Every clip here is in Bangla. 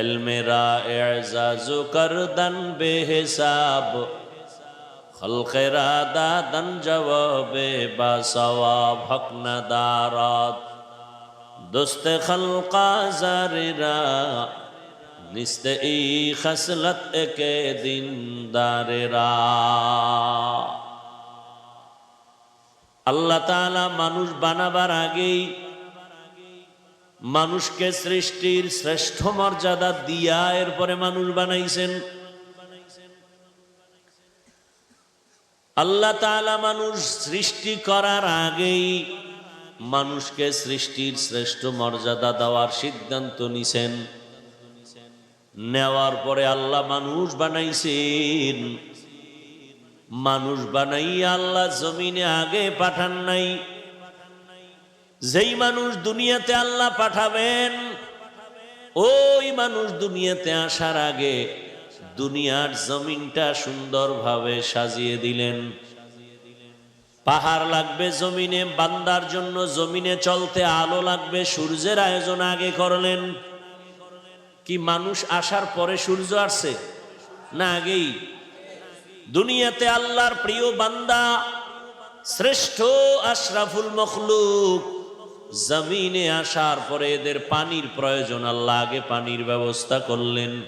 এলমেরা এজাজু করদন বেহিসাব খলকেরা দাদন জবাবে বা সওয়াব হক নদারত দুস্ত খলকা জারিরা, নিস্ত ই খসলত একে দিন দারেরা। আল্লাহ তাআলা মানুষ বানাবার আগেই মানুষকে সৃষ্টির শ্রেষ্ঠ মর্যাদা দিয়া এরপরে মানুষ বানাইছেন। আল্লাহ তাআলা মানুষ সৃষ্টি করার আগেই মানুষকে সৃষ্টির শ্রেষ্ঠ মর্যাদা দেওয়ার সিদ্ধান্ত নিছেন। নেওয়ার পরে আল্লাহ মানুষ বানাইছেন। মানুষ বানাই আল্লাহ জমিনে আগে পাঠান নাই। যেই মানুষ দুনিয়াতে আল্লাহ পাঠাবেন, ওই মানুষ দুনিয়াতে আসার আগে দুনিয়ার জমিনটা সুন্দরভাবে সাজিয়ে দিলেন। পাহাড় লাগবে জমিনে, বান্দার জন্য জমিনে চলতে আলো লাগবে, সূর্যের আয়োজন আগে করলেন। কি মানুষ আসার পরে সূর্য আসছে? না আগেই। দুনিয়াতে আল্লাহর প্রিয় বান্দা, শ্রেষ্ঠ আশরাফুল মখলুক জমিনে আসার পরে এদের পানির প্রয়োজন, আল্লাহ আগে পানির ব্যবস্থা করলেন।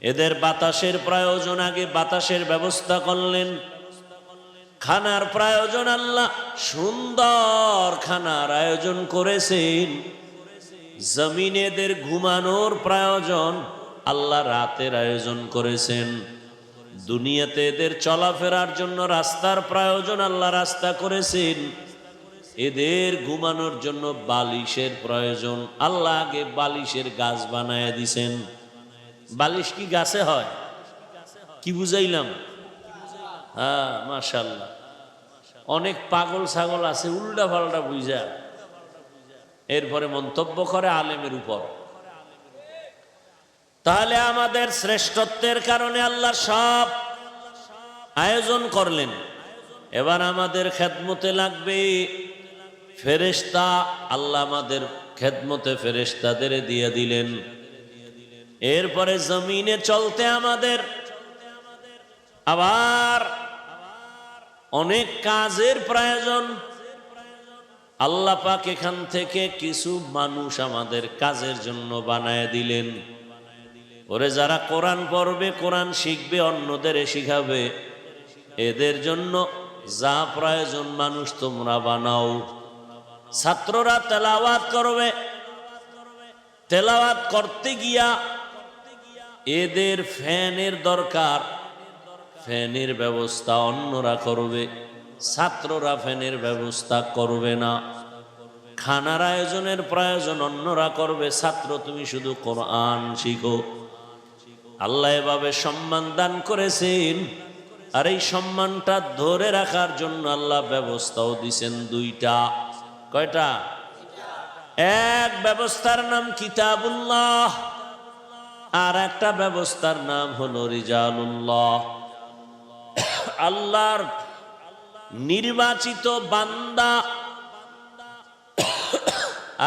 এদের বাতাসের প্রয়োজন, আগে বাতাসের ব্যবস্থা করলেন। খানার প্রয়োজন, আল্লাহ সুন্দর খানার আয়োজন করেছেন। জমিনেদের ঘুমানোর প্রয়োজন, আল্লাহ রাতের আয়োজন করেছেন। দুনিয়াতে এদের চলাফেরার জন্য রাস্তার প্রয়োজন, আল্লাহ রাস্তা করেছেন। এদের ঘুমানোর জন্য বালিশের প্রয়োজন। আল্লাহ আগে বালিশের গাছ বানায় দিছেন। বালিশ কি গাছে হয়? কি বুঝাইলাম? হ্যাঁ মাশাল্লাহ অনেক পাগল ছাগল আছে, উল্টা পাল্টা বুঝা। এরপরে মন্তব্য করে আলেমের উপর। তাহলে আমাদের শ্রেষ্ঠত্বের কারণে আল্লাহ সব আয়োজন করলেন। এবার আমাদের খেদমতে লাগবে। ফেরেস্তা আল্লাহ আমাদের খেদমতে ফেরেস্তাদের দিয়ে দিলেন। এরপরে জমিনে চলতে আমাদের আবার অনেক কাজের প্রয়োজন। আল্লাহ পাক এখান থেকে কিছু মানুষ আমাদের কাজের জন্য বানায় দিলেন। ওরে যারা কোরআন পড়বে, কোরআন শিখবে, অন্যদের শিখাবে, এদের জন্য যা প্রয়োজন মানুষ তোমরা বানাও। ছাত্ররা তেলাওয়াত করবে। তেলাওয়াত করতে গিয়া এদের ফ্যানের দরকার। ফ্যানের ব্যবস্থা অন্যরা করবে। ছাত্ররা ফ্যানের ব্যবস্থা করবে না। খানার আয়োজনের প্রয়োজন অন্যরা করবে। ছাত্র, তুমি শুধু কোরআন শিখো। আল্লাহ এভাবে সম্মান দান করেছেন। আর এই সম্মানটা ধরে রাখার জন্য আল্লাহ ব্যবস্থাও দিছেন দুইটা। কয়টা? এক ব্যবস্থার নাম কিতাবুল্লাহ, আর একটা ব্যবস্থার নাম হলো রিজালুল্লাহ। আল্লাহর নির্বাচিত বান্দা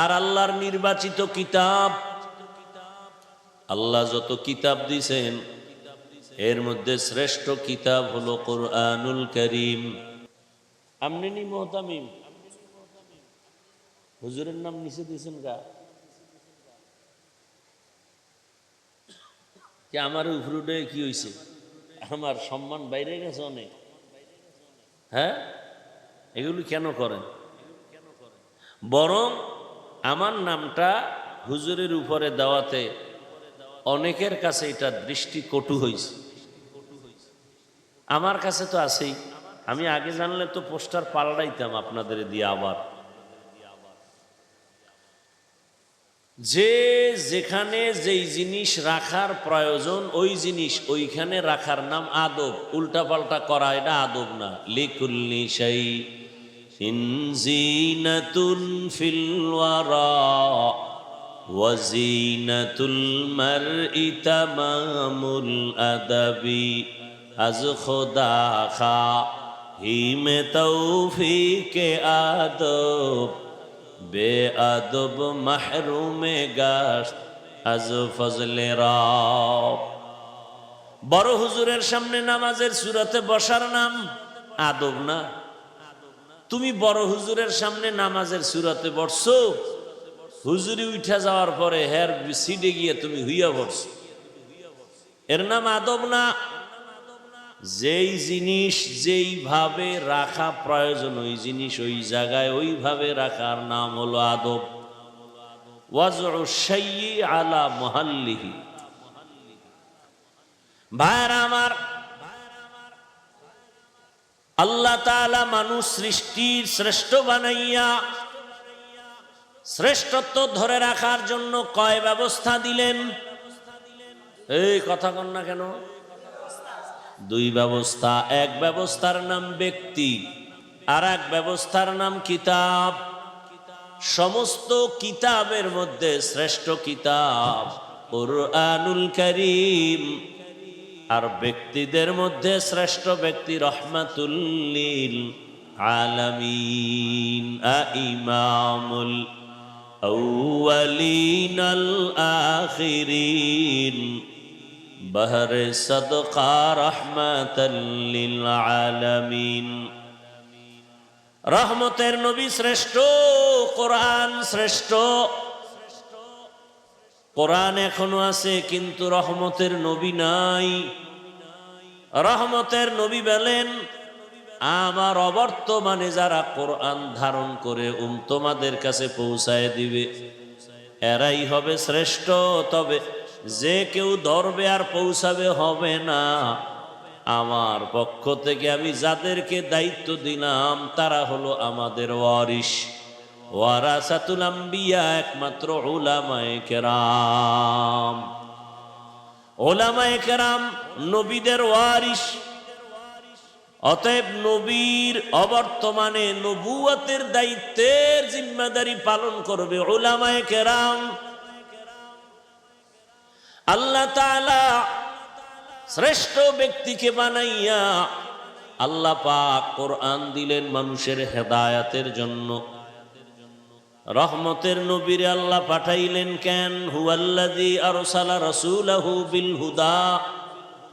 আর আল্লাহর নির্বাচিত কিতাব। আল্লাহ যত কিতাব দিছেন, এর মধ্যে শ্রেষ্ঠ কিতাব হলো কোরআনুল করিম। আপনি নি মোহতামিম। হুজুরের নাম নিচে দিয়েছেন গা কি আমার উপরে কি হয়েছে আমার সম্মান বাইরে গেছে অনেক। হ্যাঁ? এগুলি কেন করেন? বরং আমার নামটা হুজুরের উপরে দেওয়াতে অনেকের কাছে এটা দৃষ্টি কটু হয়েছে আমার কাছে তো আছেই। আমি আগে জানলে তো পোস্টার পাল্টাইতাম আপনাদের দিয়ে আবার। যে যেখানে যেই জিনিস রাখার প্রয়োজন, ওই জিনিস ওইখানে রাখার নাম আদব। উল্টাপাল্টা করা এটা আদব না। লিকুল্লি সেই ইনজিনাতুন ফিল ওয়ারা ওয়াজিনাতুল মারই তামামুল আদাবি। আজ খোদা খা, হিমে তৌফিকে আদব। বে আদব মাহরুমে গাছ আজ ফজলে রব। বড় হুজুরের সামনে নামাজের সুরাতে বসার নাম আদব না? তুমি বড় হুজুরের সামনে নামাজের সুরাতে বসছো, হুজুরি উঠা যাওয়ার পরে হের সিটে গিয়ে তুমি হুইয়া বসছো এর নাম আদব না? যেই জিনিস যেইভাবে রাখা প্রয়োজন, ওই জিনিস ওই জায়গায় ওইভাবে রাখার নাম হলো আদব। শাইয়ি আলা মুহাল্লিহি। ভাইরা আমার, আল্লাহ তাআলা মানুষ সৃষ্টির শ্রেষ্ঠ বানাইয়া, শ্রেষ্ঠত্ব ধরে রাখার জন্য কয় ব্যবস্থা দিলেন? এই কথা কন কেন? দুই ব্যবস্থা এক ব্যবস্থার নাম ব্যক্তি আর এক ব্যবস্থার নাম কিতাব সমস্ত কিতাবের মধ্যে শ্রেষ্ঠ কিতাব কুরআনুল করিম আর ব্যক্তিদের মধ্যে শ্রেষ্ঠ ব্যক্তি রহমাতুল্লিল আলামিন আ ইমামুল أولين الآخرين بهر صدقة رحمة للعالمين রহমতের নবী শ্রেষ্ঠ কোরআন শ্রেষ্ঠ কোরআন এখনো আছে কিন্তু রহমতের নবী নাই রহমতের নবী বলেন আমার অবর্তমানে যারা কোরআন ধারণ করে উম তোমাদের কাছে পৌঁছায় দিবে এরাই হবে শ্রেষ্ঠ তবে যে কেউ ধরবে আর পৌঁছাবে হবে না। আমার পক্ষ থেকে আমি যাদেরকে দায়িত্ব দিলাম, তারা হলো আমাদের ওয়ারিস ওয়ারাসাতুল আম্বিয়া একমাত্র ওলামায়ে কেরাম। ওলামায়ে কেরাম নবীদের ওয়ারিস অতএব নবীর অবর্তমানে নবুয়াতের দায়িত্বের জিম্মাদারি পালন করবে ওলামায়ে কেরাম। আল্লাহ তাআলা শ্রেষ্ঠ ব্যক্তিকে বানাইয়া আল্লাহ পাক কোরআন দিলেন মানুষের হেদায়াতের জন্য। রহমতের নবীরে আল্লাহ পাঠাইলেন কেন? হুয়াল্লাযী আরসালা রাসূলাহু বিল হুদা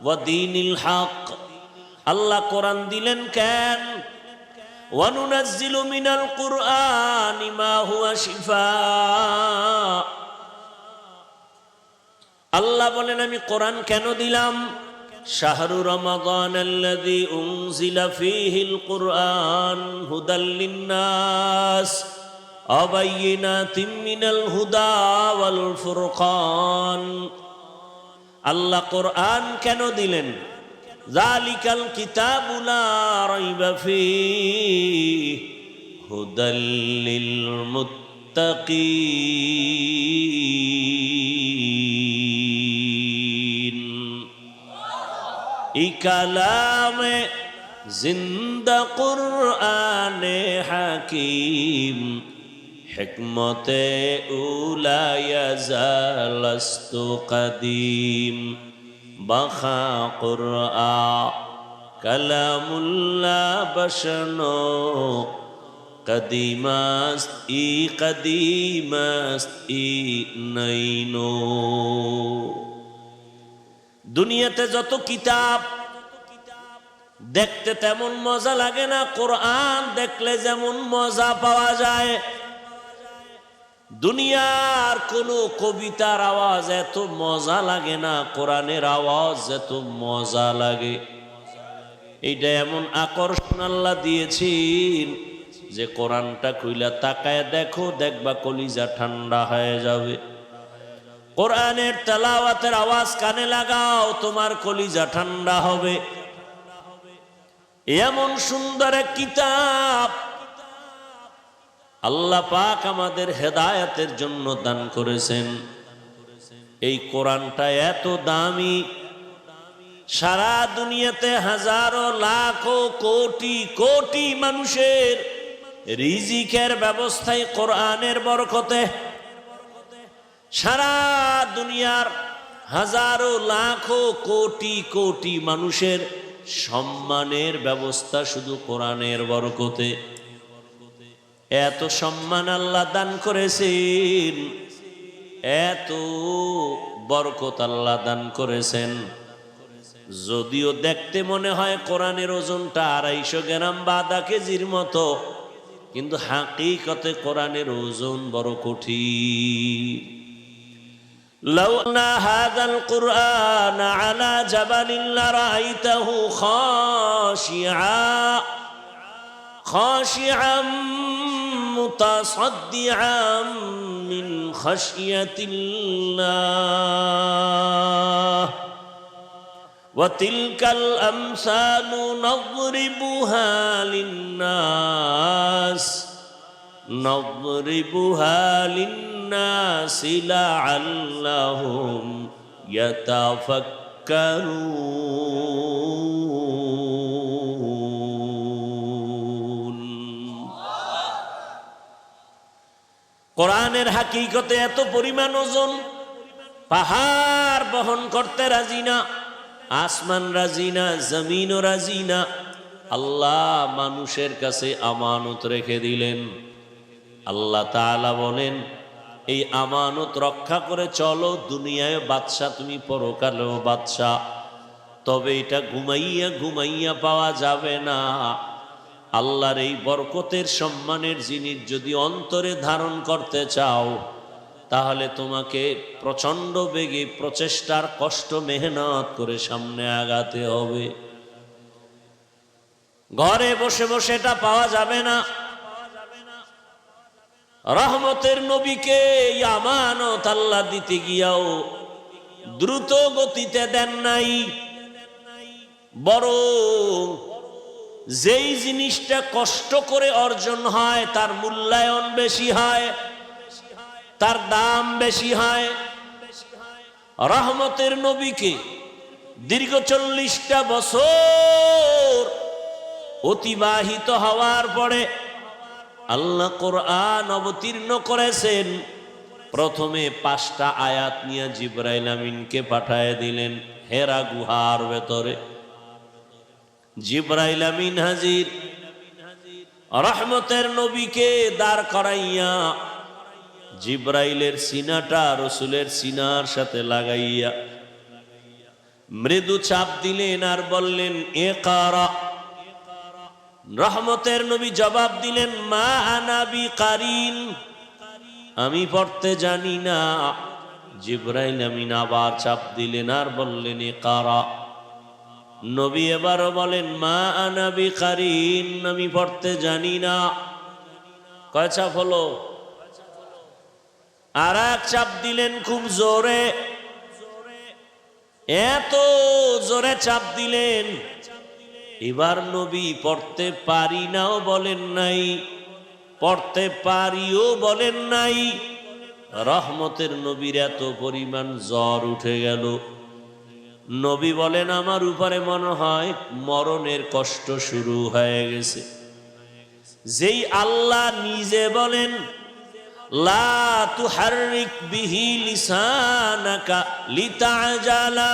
ওয়া দীনিল হক। আল্লাহ কোরআন দিলেন কেন? ওয়ানুনাজ্জিলু মিনাল কুরআনি মা হুয়া শিফা। আল্লাহ বলেন, আমি কোরআন কেন দিলাম? শাহরু রমাদান আল্লাযী উনজিলা ফীহিল কুরআন হুদাল লিন্নাস আবাইয়িনাতিম মিনাল হুদা ওয়াল ফুরকান। আল্লাহ কোরআন কেন দিলেন? জালিকাল কিতাবু লা রাইবা ফীহি হুদাল লিল কালামে জিন্দা কুরআনে হাকিম, হিকমতে উলায়াজালস্তু কদিম। বাখা কুরআ, কালামুল্লাহ বসনো কদিমাস ই কদিমাস ই নৈনো দুনিয়াতে যত কিতাব দেখতে তেমন মজা লাগে না, কোরআন দেখলে যেমন মজা পাওয়া যায়। দুনিয়ার কোনো কবিতার আওয়াজ এত মজা লাগে না, কোরআনের আওয়াজ এত মজা লাগে। এইটা এমন আকর্ষণ আল্লাহ দিয়েছেন যে কোরআনটা কইলা তাকায় দেখো, দেখবা কলিজা ঠান্ডা হয়ে যাবে। কোরআনের তেলাওয়াতের আওয়াজ কানে লাগাও, তোমার কলিজা ঠান্ডা হবে। এমন সুন্দর কিতাব আল্লাহ পাক আমাদের হেদায়াতের জন্য দান করেছেন। এই কোরআনটা এত দামি, সারা দুনিয়াতে হাজারো লাখো কোটি কোটি মানুষের রিজিকের ব্যবস্থায় কোরআনের বরকতে সারা দুনিয়ার হাজারো লাখো কোটি কোটি মানুষের সম্মানের ব্যবস্থা শুধু কোরআনের বরকতে। এত সম্মান আল্লাহ দান করেছেন, এত বরকত আল্লাহ দান করেছেন। যদিও দেখতে মনে হয় কোরআনের ওজনটা আড়াইশো গ্রাম বা আধা কেজির মতো, কিন্তু হাকিকতে কোরআনের ওজন বড় কঠিন। لو أن هذا القرآن على جبل لرأيته خاشعا خاشعا متصدعا من خشية الله وتلك الأمثال نضربها للناس نضربها للناس لعلهم يتفكرون কোরআনের হাকিকতে এত পরিমাণ ওজন পাহাড় বহন করতে রাজি না আসমান রাজি না জমিনও রাজি না আল্লাহ মানুষের কাছে আমানত রেখে দিলেন আল্লাহ তাআলা বলেন, এই আমানত রক্ষা করে চলো, দুনিয়ায় বাদশাহ তুমি পরকালেও বাদশা। তবে এটা ঘুমাইয়া ঘুমাইয়া পাওয়া যাবে না। আল্লাহর এই বরকতের সম্মানের জিনিস যদি অন্তরে ধারণ করতে চাও, তাহলে তোমাকে প্রচণ্ড বেগে প্রচেষ্টার কষ্ট, মেহনত করে সামনে আগাতে হবে। ঘরে বসে বসে এটা পাওয়া যাবে না। রহমতের নবীকে আমানত আল্লাহ দিতে গিয়াও দ্রুত গতিতে দেন নাই। বড় যেই জিনিসটা কষ্ট করে অর্জন হয়, তার মূল্যায়ন বেশি হয়, তার দাম বেশি হয়। রহমতের নবীকে দীর্ঘ চল্লিশটা বছর অতিবাহিত হওয়ার পরে আল্লাহ কোরআন অবতীর্ণ করেছেন। প্রথমে পাঁচটা আয়াত নিয়ে জিব্রাইল আমিনকে পাঠায় দিলেন হেরা গুহার ভেতরে। জিব্রাইল আমিন হাজির। রহমতের নবীকে দাঁড় করাইয়া জিব্রাইলের সিনাটা রসুলের সিনার সাথে লাগাইয়া মৃদু চাপ দিলেন আর বললেন, এ কারা? রহমতের নবী জবাব দিলেন, মা আনাবি কারিন। আমি পড়তে জানি না। জিব্রাইল আমিন আবার চাপ দিলেন, আর বললেন, এ কারা? নবী এবারও বলেন, মা আনাবি কারিন, আমি পড়তে জানি না। কয় চাপ হলো? আর এক চাপ দিলেন খুব জোরে। এত জোরে চাপ দিলেন এবার নবী পড়তে পারি নাও বলেন নাই, পড়তে পারিও বলেন নাই। রহমতের নবীর এত পরিমাণ জ্বর উঠে গেল। নবী বলেন, আমার উপরে মনে হয় মরণের কষ্ট শুরু হয়ে গেছে। যেই আল্লাহ নিজে বলেন, লা তুহাররিক বিহি লিতাজালা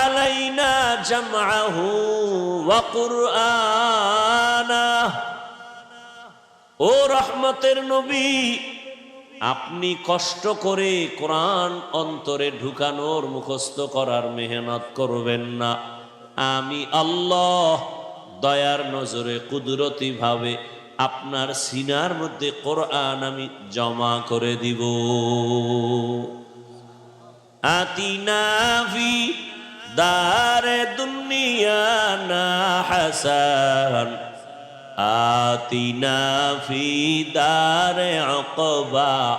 আলাইনা জামআহু ওয়া কুরআনা। ও রহমতের নবী, আপনি কষ্ট করে কোরআন অন্তরে ঢুকানোর মুখস্থ করার মেহনত করবেন না। আমি আল্লাহ দয়ার নজরে কুদরতি ভাবে আপনার সিনার মধ্যে কোরআন আমি জমা করে দিব। آتنا في دار دنيانا حسن. آتنا في دار عقبا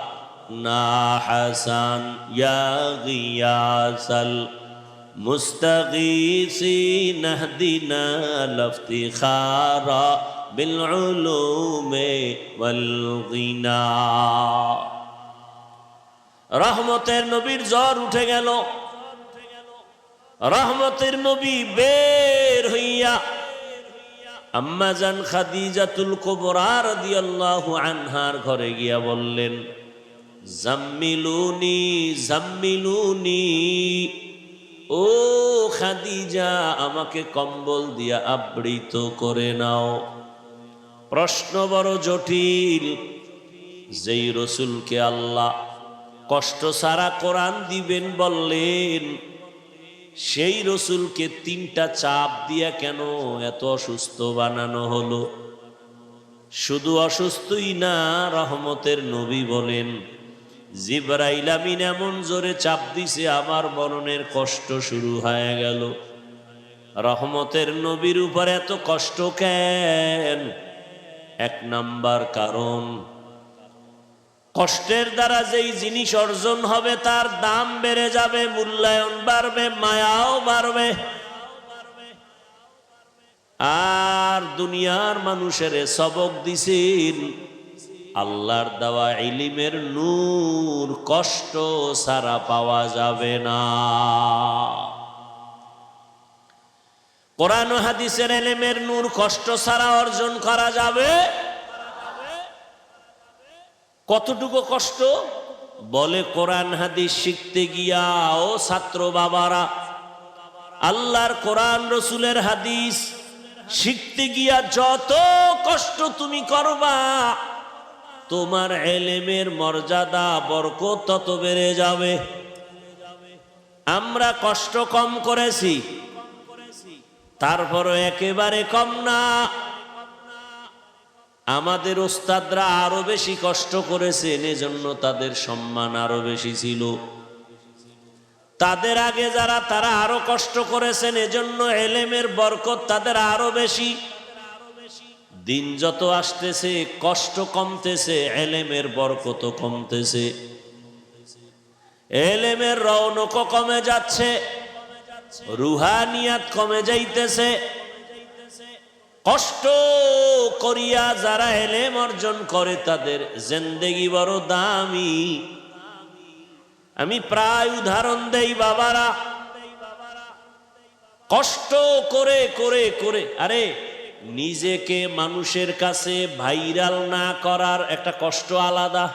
نا حسن. يا غياس المستغيثين اهدنا الافتخار بالعلوم والغنى. রহমতের নবীর জ্বর উঠে গেল। রহমতের নবী বের হইয়া আম্মাজান খাদিজাতুল কোবরা রাদিয়াল্লাহু আনহার ঘরে গিয়া বললেন, জাম্মিলুনি জাম্মিলুনি, ও খাদিজা, আমাকে কম্বল দিয়া আবৃত করে নাও। প্রশ্ন বড় জটিল, যেই রসুলকে আল্লাহ কষ্ট সারা কোরআন দিবেন বললেন, সেই রসুলকে তিনটা চাপ দিয়া কেন এত অসুস্থ বানানো হলো? শুধু অসুস্থই না, রহমতের নবী বলেন, জিব্রাইল আমিন এমন জোরে চাপ দিছে, আমার মরণের কষ্ট শুরু হয়ে গেল। রহমতের নবীর উপর এত কষ্ট কেন? এক নাম্বার কারণ কষ্টের দ্বারা যেই জিনিস অর্জন হবে, তার দাম বেড়ে যাবে, মূল্যায়ন বাড়বে, মায়াও বাড়বে। আর দুনিয়ার মানুষের সবক দিছেন আল্লাহর দেওয়া ইলিমের নূর, কষ্ট সারা পাওয়া যাবে না। কোরআন হাদিসের এলেমের নূর, কষ্ট সারা অর্জন করা যাবে কতটুকু কষ্ট? বলে কোরআন হাদিস শিখতে গিয়া, ও ছাত্র বাবারা, আল্লাহর কোরআন, রসুলের হাদিস শিখতে গিয়া যত কষ্ট তুমি করবা, তোমার এলেমের মর্যাদা, বরকত তত বেড়ে যাবে। আমরা কষ্ট কম করেছি, তারপরও একেবারে কম না। আমাদের ওস্তাদরা আরও বেশি কষ্ট করেছেন, এজন্য তাদের সম্মান আরও বেশি ছিল। তাদের আগে যারা, তারা আরও কষ্ট করেছেন, এজন্য এলেমের বরকত তাদের আরও বেশি। দিন যত আসতেছে, কষ্ট কমতেছে, এলেমের বরকত কমতেছে। এলেমের রৌনক কমে যাচ্ছে, রুহানিয়াত কমে যাইতেছে। কষ্ট করিয়া যারা এলেম অর্জন করে, তাদের জেন্দেগি বড় দামি। আমি প্রায় উদাহরণ দেই বাবারা। কষ্ট করে করে করে, আরে নিজেকে মানুষের কাছে ভাইরাল না করার একটা কষ্ট আলাদা।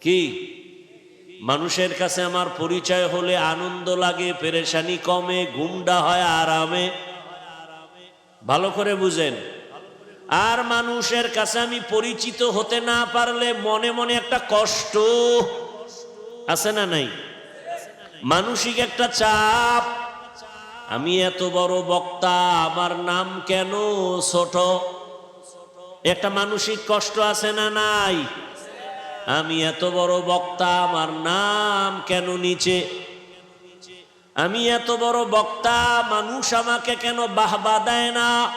কি? মানুষের কাছে আমার পরিচয় হলে আনন্দ লাগে, পেরেশানি কমে গুমডা হয় আরামে। ভালো করে বুঝেন। আর মানুষের কাছে আমি পরিচিত হতে না পারলে মনে মনে একটা কষ্ট। আছে না নাই? মানসিক একটা চাপ। আমি এত বড় বক্তা, আমার নাম কেন ছোট? একটা মানসিক কষ্ট আছে না নাই? আমি এত বড় বক্তা, আমার নাম কেন নিচে? আমি এত বড় বক্তা, মানুষ আমাকে কেন বাহবা দেয় না?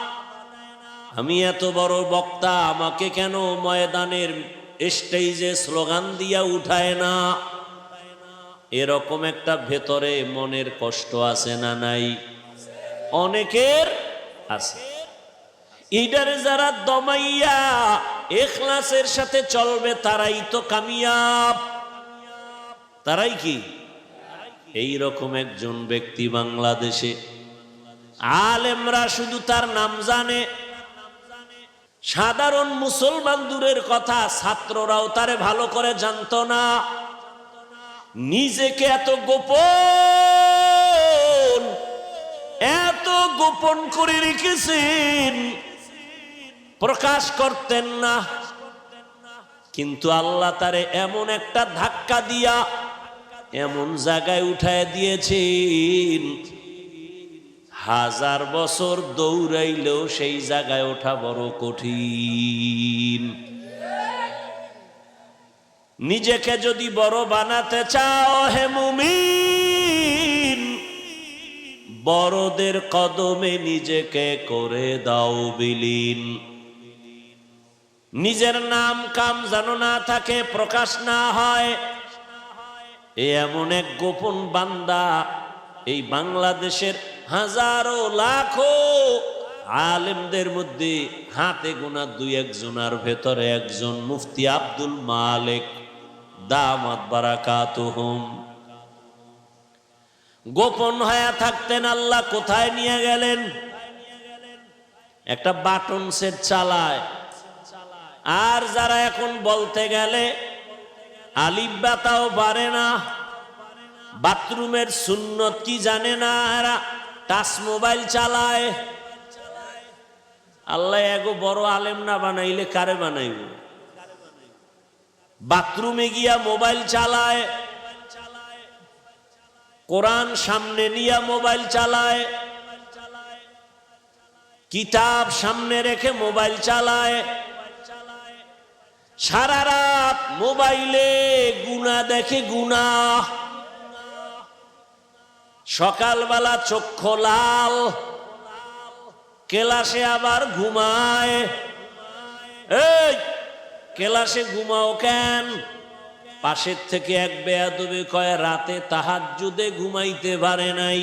আমি এত বড় বক্তা, আমাকে কেন ময়দানের স্টেজে স্লোগান দিয়া উঠায় না? এরকম একটা ভেতরে মনের কষ্ট আছে না নাই? অনেকের আছে। ইডারে যারা দমাইয়া এখলাসের সাথে চলবে, তারাই তো কামিয়াব। তারাই কি? এই রকম একজন ব্যক্তি বাংলাদেশে। আলেমরা শুধু তার নাম জানে। সাধারণ মুসলমান দূরের কথা, ছাত্ররাও তারে ভালো করে জানতো না। নিজেকে এত গোপন এত গোপন করে রেখেছেন। প্রকাশ করতেন না। কিন্তু আল্লাহ তারে এমন একটা ধাক্কা দিয়া এমন জায়গায় উঠায় দিয়েছেন। হাজার বছর দৌড়াইলেও সেই জায়গায় ওঠা বড় কঠিন। নিজেকে যদি বড় বানাতে চাও, হে মুমিন, বড়দের কদমে নিজেকে করে দাও বিলীন। নিজের নাম কাম যেন না থাকে, প্রকাশ না হয় এ এমন এক গোপন বান্দা, এই বাংলাদেশের হাজারো লাখো আলেমদের মধ্যে হাতে গোনা দুই একজনার ভেতরে একজন মুফতি আব্দুল মালিক। দামাত বারাকাত গোপন হয়ে থাকতেন আল্লাহ, কোথায় নিয়ে গেলেন? একটা বাটন সেট চালায়। আর যারা এখন বলতে গেলে আলিব্বাতাও পারে না। বাথরুমের সুন্নত কি জানে না এরা? টাচ মোবাইল চালায়। আল্লাহ এগো বড় আলেম না বানাইলে কারে বানাইব? বাথরুমে গিয়া মোবাইল চালায়। কোরআন সামনে নিয়া মোবাইল চালায়। কিতাব সামনে রেখে মোবাইল চালায়। সারা রাত মোবাইলে গুনা দেখে গুনা। সকালবেলা চক্ষ লাল, কেলাসে আবার ঘুমায়। কেলাসে ঘুমাও কেন? পাশের থেকে এক বেয়াদবে কয়, রাতে তাহাজ্জুদে ঘুমাইতে পারে নাই।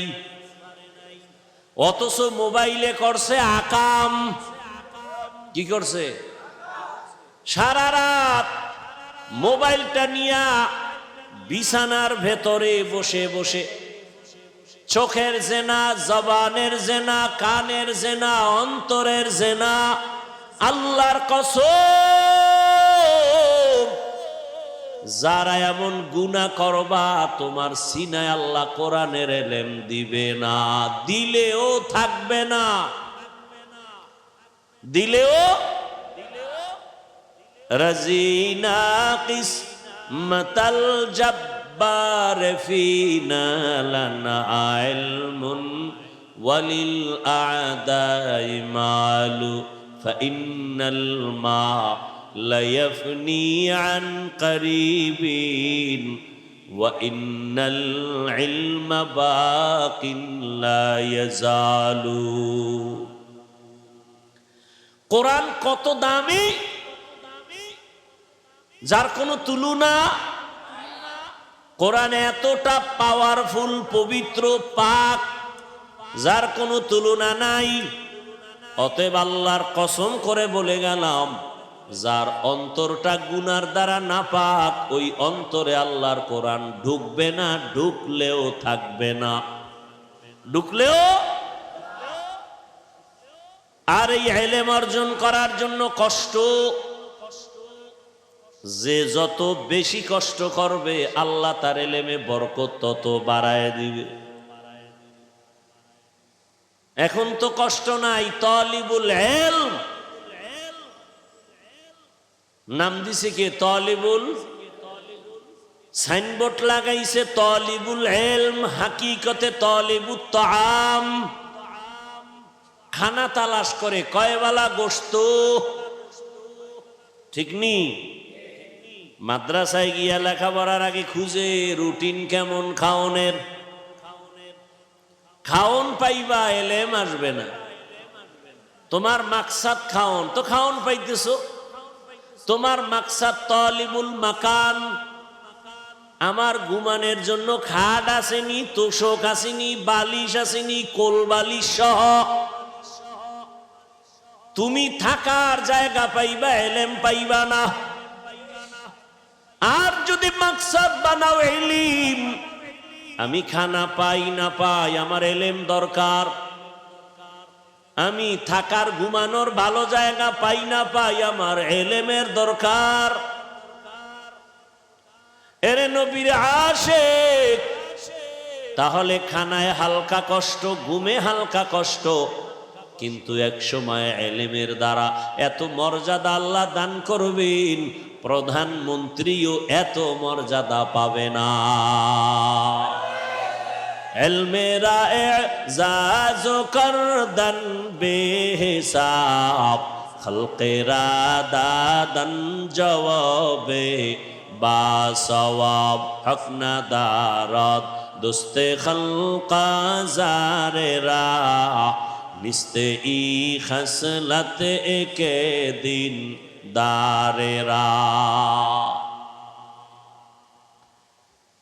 অথচ মোবাইলে করছে আকাম। কি করছে? সারা রাত মোবাইলটা নিয়া বিছানার ভেতরে বসে বসে চোখের জেনা, জবানের জেনা, কানের জেনা, অন্তরের জেনা, আল্লাহর কসম, যারা এমন গুণা করবা, তোমার সিনায় আল্লাহ কোরআনের এলেম দিবে না, দিলেও থাকবে না, দিলেও রাজিনা কিসমতাল জব্বার ফিনা লানা ইলমুন ওয়ালিল আদাই মালু فإن الماء ليفني عن قريب وإن العلم باق لا يزال কোরআন কত দামি যার কোনো তুলনা কোরআন এতটা পাওয়ারফুল পবিত্র, পাক, যার কোনো তুলনা নাই। অতএব আল্লাহর কসম করে বলে গেলাম, যার অন্তরটা গুনার দ্বারা না পাক ওই অন্তরে আল্লাহর কোরআন ঢুকবে না, ঢুকলেও থাকবে না। ঢুকলেও? আর এই এলেম অর্জন করার জন্য কষ্ট যে যত বেশি কষ্ট করবে, আল্লাহ তার এলেমে বরকত তত বাড়ায় দিবে। এখন তো কষ্ট নাই, তলিবুল এলম নাম দিছে কে? তলিবুল। সাইনবোর্ড লাগাইছে, তলিবুল এলম হাকিকতে তলিবুল তাম খানা তালাশ করে, কয়বেলা গোস্ত ঠিক নি? মাদ্রাসায় গিয়া লেখাপড়ার আগে খুঁজে রুটিন কেমন খাওনের? খাওন পাইবা, এলেম আসবে না। তোমার মাকসাদ খাওন। তো খাওন পাইতেছ। তোমার মাকসাদ তলিবুল মাকান। আমার ঘুমানের জন্য খাট আসেনি, তোষক আসেনি, বালিশ আসেনি কোল বালিশ সহ। তুমি থাকার জায়গা পাইবা, এলেম পাইবা না। আর যদি মাকসাদ বানাও এলিম, আমি খানা পাই না পাই, আমার এলেম দরকার। আমি থাকার, ঘুমানোর ভালো জায়গা পাই না পাই, আমার এলেমের দরকার। এরে নবীর আসে তাহলে খানায় হালকা কষ্ট, ঘুমে হালকা কষ্ট। কিন্তু এক সময় এলেমের দ্বারা এত মর্যাদা আল্লাহ দান করবেন প্রধানমন্ত্রীও এত মর্যাদা পাবে না। এলমেরা করদন বেহিসাব খলকেরা দাদন জবাবে বা সওয়াব। হকনা দারদ, দুস্তে খলকা জারেরা নিস্তে ই খসলত একে দিন দারেরা।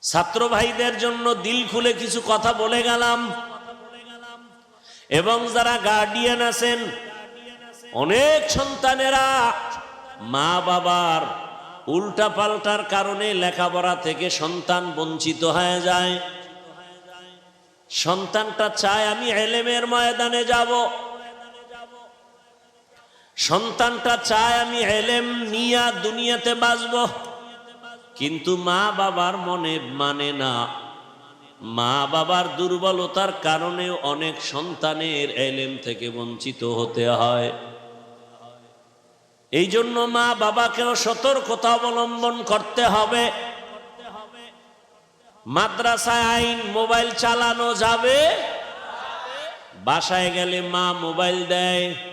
ছাত্র ভাইদের জন্য দিল খুলে কিছু কথা বলে গেলাম। এবং যারা গার্ডিয়ান আছেন, অনেক সন্তানেরা মা বাবার উল্টা পাল্টার কারণে লেখাপড়া থেকে সন্তান বঞ্চিত হয়ে যায়। সন্তানটা চায়, আমি এলেমের ময়দানে যাব। সন্তানটা চায় আমি এলেম নিয়া দুনিয়াতে বাঁচব। কিন্তু মা বাবার মনে মানে না। মা বাবার দুর্বলতার কারণে অনেক সন্তানের এলেম থেকে বঞ্চিত হতে হয়। এই জন্য মা বাবাকেও সতর্কতা অবলম্বন করতে হবে। মাদ্রাসায় আইন মোবাইল চালানো যাবে? বাসায় গেলে মা মোবাইল দেয়।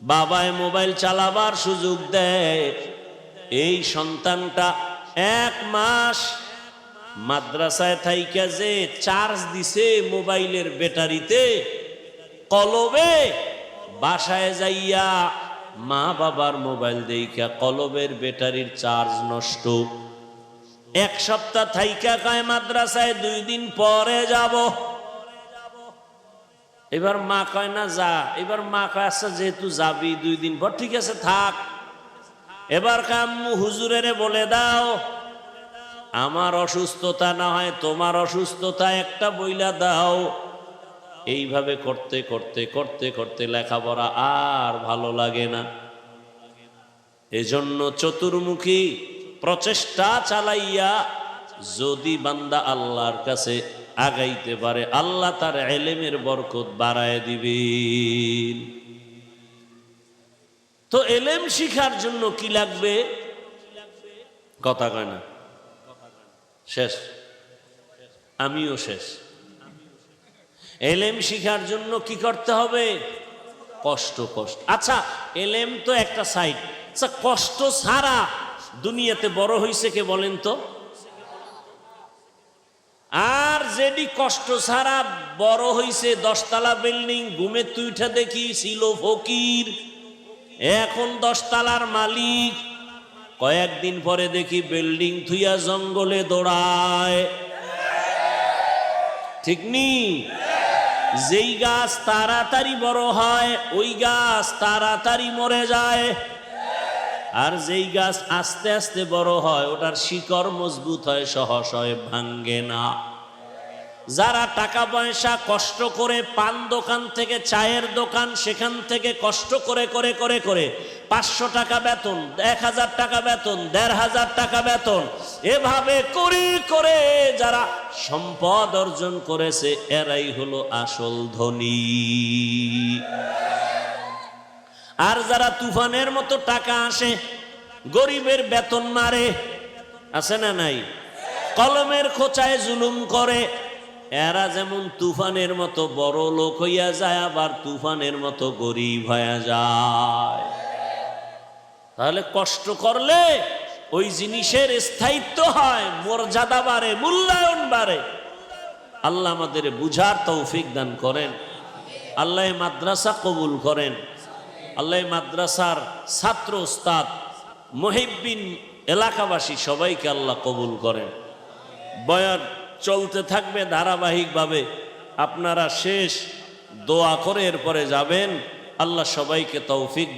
বাবায় মোবাইল চালাবার সুযোগ দেয়। এই সন্তানটা এক মাস মাদ্রাসায় থাইকা যে চার্জ দিছে মোবাইলের ব্যাটারিতে, কলবে বাসায় যাইয়া মা বাবার মোবাইল দেখা কলবের ব্যাটারির চার্জ নষ্ট। এক সপ্তাহ থাইকা কয় মাদ্রাসায় দুই দিন পরে যাব। এবার মা কয়, না, যা। এবার মা কয় আচ্ছা যেহেতু যাবি দুই দিন পর, ঠিক আছে, থাক। এবার কাম্মু হুজুরেরে বলে দাও, আমার অসুস্থতা না হয় তোমার অসুস্থতা একটা বইলা দাও। এইভাবে করতে করতে করতে করতে লেখাপড়া আর ভালো লাগে না। এজন্য চতুর্মুখী প্রচেষ্টা চালাইয়া যদি বান্দা আল্লাহর কাছে আগাইতে পারে, আল্লাহ তার এলেমের বরকত বাড়ায় দিবেন। তো এলেম শিখার জন্য কি লাগবে? কথা কয় না। শেষ। আমিও শেষ। এলেম শিখার জন্য কি করতে হবে? কষ্ট কষ্ট। আচ্ছা এলেম তো একটা সাইড আচ্ছা কষ্ট ছাড়া দুনিয়াতে বড় হইছে কে বলেন তো? আর যেডি কষ্ট ছাড়া বড় হইছে দশতলা বিল্ডিং, ঘুমে তুইটা দেখি ছিল ফকির। এখন দশতলার মালিক। কয়েকদিন পরে দেখি বিল্ডিং থুইয়া জঙ্গলে দৌড়ায়। ঠিক নি? যেই গাছ তাড়াতাড়ি বড় হয়, ওই গাছ তাড়াতাড়ি মরে যায়। আর যেই গাছ আস্তে আস্তে বড় হয়, ওটার শিকড় মজবুত হয় সহস হয় ভাঙ্গে না। যারা টাকা পয়সা কষ্ট করে পান দোকান থেকে, চায়ের দোকান সেখান থেকে কষ্ট করে করে করে করে পাঁচশো টাকা বেতন, এক হাজার টাকা বেতন, দেড় হাজার টাকা বেতন, এভাবে করে করে যারা সম্পদ অর্জন করেছে, এরাই হলো আসল ধনী। আর যারা তুফানের মতো টাকা আসে, গরিবের বেতন মারে, আছে না নাই? কলমের খোঁচায় জুলুম করে এরা যেমন তুফানের মতো বড় লোক হইয়া যায়, আবার তুফানের মতো গরিব হইয়া যায়। তাহলে কষ্ট করলে ওই জিনিসের স্থায়িত্ব হয়, মর্যাদা বাড়ে, মূল্যায়ন বাড়ে। আল্লাহ আমাদের বুঝার তৌফিক দান করেন। আল্লাহ মাদ্রাসা কবুল করেন। আল্লাহ মাদ্রাসার ছাত্র ওস্তাদ, মহিবিন এলাকাবাসী সবাইকে আল্লাহ কবুল করেন। বয়ান চলতে থাকবে ধারাবাহিকভাবে। আপনারা শেষ দোয়া করে এরপরে যাবেন। আল্লাহ সবাইকে তৌফিক